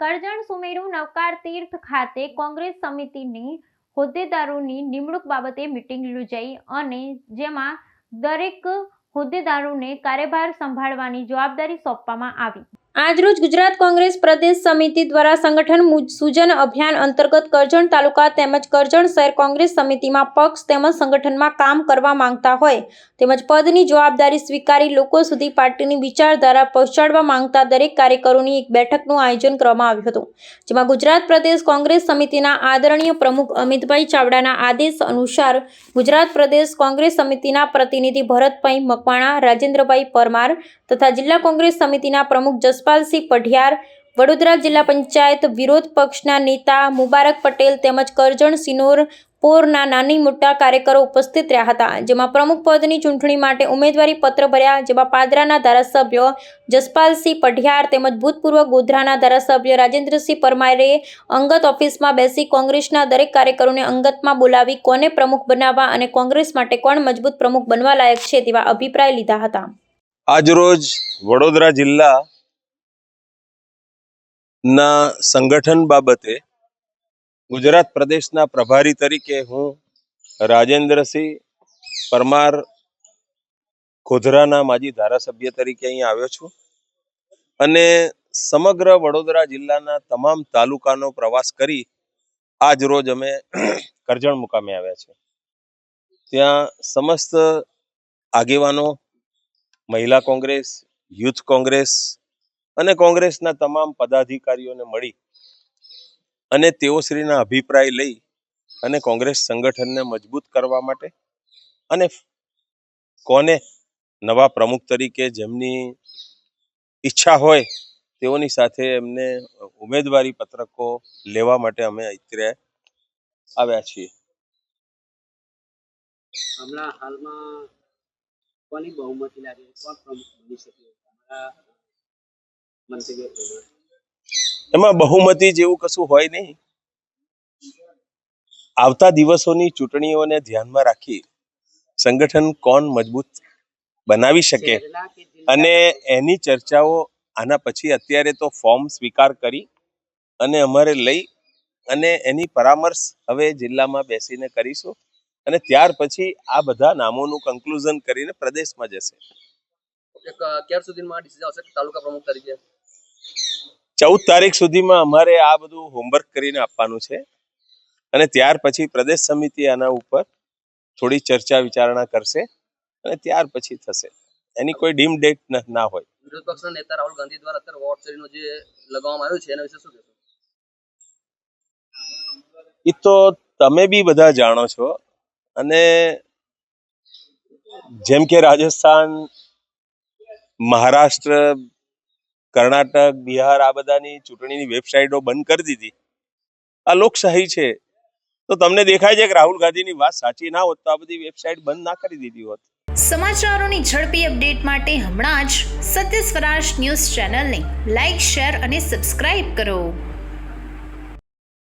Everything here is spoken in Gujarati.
કરજણ સુમેરુ નવકાર તીર્થ ખાતે કોંગ્રેસ સમિતિની હોદ્દેદારોની નિમણૂક બાબતે મિટિંગ યોજાઈ અને જેમાં દરેક હોદ્દેદારોને કાર્યભાર સંભાળવાની જવાબદારી સોંપવામાં આવી. આજરોજ ગુજરાત કોંગ્રેસ પ્રદેશ સમિતિ દ્વારા સંગઠન સૂજન અભિયાન અંતર્ગત કરજણ તાલુકા તેમજ કરજણ શહેર કોંગ્રેસ સમિતિમાં પક્ષ તેમજ સંગઠનમાં કામ કરવા માંગતા હોય તેમજ પદની જવાબદારી સ્વીકારી લોકો સુધી પાર્ટીની વિચારધારા પહોંચાડવા માંગતા દરેક કાર્યકરોની એક બેઠકનું આયોજન કરવામાં આવ્યું હતું, જેમાં ગુજરાત પ્રદેશ કોંગ્રેસ સમિતિના આદરણીય પ્રમુખ અમિતભાઈ ચાવડાના આદેશ અનુસાર ગુજરાત પ્રદેશ કોંગ્રેસ સમિતિના પ્રતિનિધિ ભરતભાઈ મકવાણા, રાજેન્દ્રભાઈ પરમાર તથા જિલ્લા કોંગ્રેસ સમિતિના પ્રમુખ જસપાલસિંહ પઢિયાર, વડોદરા જિલ્લા પંચાયત વિરોધ પક્ષના નેતા મુબારક પટેલ તેમજ કરજણ સિનોર પોરના નાની મોટા કાર્યકરો ઉપસ્થિત રહ્યા હતા, જેમાં પ્રમુખ પદની ચૂંટણી માટે ઉમેદવારી પત્ર ભર્યા, જેમાં પાદરાના ધારાસભ્ય જસપાલસિંહ પઢિયાર તેમજ ભૂતપૂર્વ ગોધરાના ધારાસભ્ય રાજેન્દ્રસિંહ પરમારે અંગત ઓફિસમાં બેસી કોંગ્રેસના દરેક કાર્યકરોને અંગતમાં બોલાવી કોને પ્રમુખ બનાવવા અને કોંગ્રેસ માટે કોણ મજબૂત પ્રમુખ બનવા લાયક છે તેવા અભિપ્રાય લીધા હતા. આજરોજ વડોદરા જિલ્લા ના સંગઠન બાબતે ગુજરાત પ્રદેશના પ્રભારી તરીકે હું રાજેન્દ્રસિંહ પરમાર ગોધરાના માજી ધારાસભ્ય તરીકે અહીં આવ્યો છું અને સમગ્ર વડોદરા જિલ્લાના તમામ તાલુકાનો પ્રવાસ કરી આજ રોજ અમે કરજણ મુકામે આવ્યા છે. ત્યાં સમસ્ત આગેવાનો, મહિલા કોંગ્રેસ, યુથ કોંગ્રેસ અને કોંગ્રેસના તમામ પદાધિકારીઓને મળી અને તેઓ શ્રીના અભિપ્રાય લઈ અને કોંગ્રેસ સંગઠનને મજબૂત કરવા માટે અને કોને નવા પ્રમુખ તરીકે જેમની ઈચ્છા હોય તેઓની સાથે એમને ઉમેદવારી પત્રકો લેવા માટે અમે અત્યારે આવ્યા છીએ. હાલમાં કોની બહુમતી લાગે? કોણ પ્રમુખ બની શકે? એમાં બહુમતી જેવું કશું હોય નહીં. આવતા દિવસોની ચૂંટણીઓને ધ્યાનમાં રાખી સંગઠન કોણ મજબૂત બનાવી શકે અને એની ચર્ચાઓ આના પછી અત્યારે તો ફોર્મ સ્વીકાર કરી અને અમારે લઈ અને એની પરામર્શ હવે જિલ્લામાં બેસીને કરીશું અને ત્યાર પછી આ બધા નામોનું કન્ક્લુઝન કરીને પ્રદેશમાં જશે. ક્યાર સુધીમાં ડિસિઝન આવશે? તાલુકા પ્રમુખ તરીકે. ચૌદ તારીખ સુધીમાં અમારે આ બધું હોમવર્ક કરીને આપવાનું છે. અને ત્યાર પછી પ્રદેશ સમિતિ આના ઉપર થોડી ચર્ચા વિચારણા કરશે અને ત્યાર પછી થશે. એની કોઈ ડીમ ડેટ ના હોય. વિરોધ પક્ષના નેતા રાહુલ ગાંધી દ્વારા અત્યારે વોટ શેરીનો જે લગાવવામાં આવ્યો છે એના વિશે શું કહેશો? એ તો તમે બી બધા જાણો છો. અને જેમ કે રાજસ્થાન મહારાષ્ટ્ર કર્ણાટક, બિહાર આ બધાની ચૂંટણીની વેબસાઇટો બંધ કરી દીધી. આ લોકશાહી છે. તો તમને દેખાય છે કે રાહુલ ગાંધીની વાત સાચી ના હોત તો આ બધી વેબસાઇટ બંધ ના કરી દીધી હોત. સમાચારોની ઝડપી અપડેટ માટે હમણાં જ સત્ય સ્વરાજ ન્યૂઝ ચેનલને લાઇક, શેર અને સબસ્ક્રાઇબ કરો.